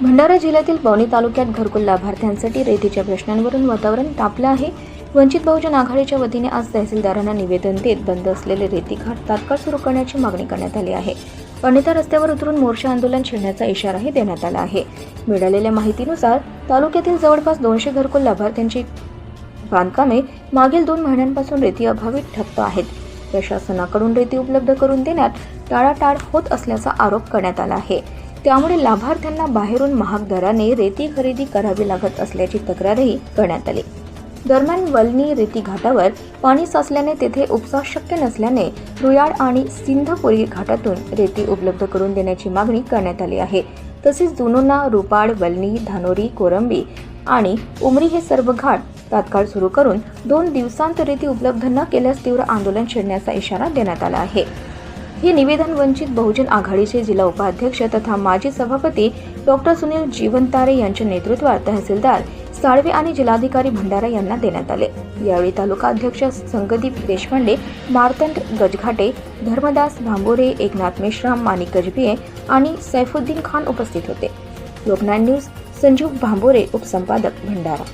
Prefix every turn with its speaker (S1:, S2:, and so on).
S1: भंडारा जिल्ह्यातील पवनी तालुक्यात घरकुल लाभार्थ्यांसाठी रेतीच्या प्रश्नांवरून वातावरण तापलं आहे. वंचित बहुजन आघाडीच्या वतीने आज तहसीलदारांना निवेदन देत बंद असलेले रेती घाट तात्काळ सुरू करण्याची मागणी करण्यात आली आहे. अन्यथा रस्त्यावर उतरून मोर्चा आंदोलन छेडण्याचा इशाराही देण्यात आला आहे. मिळालेल्या माहितीनुसार तालुक्यातील जवळपास दोनशे घरकुल लाभार्थ्यांची बांधकामे मागील दोन महिन्यांपासून रेती अभावी ठप्प आहेत. प्रशासनाकडून रेती उपलब्ध करून देण्यात टाळाटाळ होत असल्याचा आरोप करण्यात आला आहे. त्यामुळे लाभार्थ्यांना बाहेरून महाग दराने रेती खरेदी करावी लागत असल्याची तक्रारही करण्यात आली. दरम्यान वलनी रेती घाटावर पाणी साचल्याने तेथे उपसा शक्य नसल्याने रुयाड आणि सिंधपुरी घाटातून रेती उपलब्ध करून देण्याची मागणी करण्यात आली आहे. तसेच जुनोना रुपाड वलनी धानोरी कोरंबी आणि उमरी हे सर्व घाट तात्काळ सुरू करून दोन दिवसांत रेती उपलब्ध न केल्यास तीव्र आंदोलन छेडण्याचा इशारा देण्यात आला आहे. हे निवेदन वंचित बहुजन आघाडीचे जिल्हा उपाध्यक्ष तथा माजी सभापती डॉक्टर सुनील जीवनतारे यांच्या नेतृत्वात तहसीलदार साळवे आणि जिल्हाधिकारी भंडारा यांना देण्यात आले. यावेळी तालुका अध्यक्ष संगदीप देशपांडे मार्तंड गजघाटे धर्मदास भांबोरे एकनाथ मेश्राम माणिक गजबिये आणि सैफुद्दीन खान उपस्थित होते. लोकनाय न्यूज संजीव भांबोरे उपसंपादक भंडारा.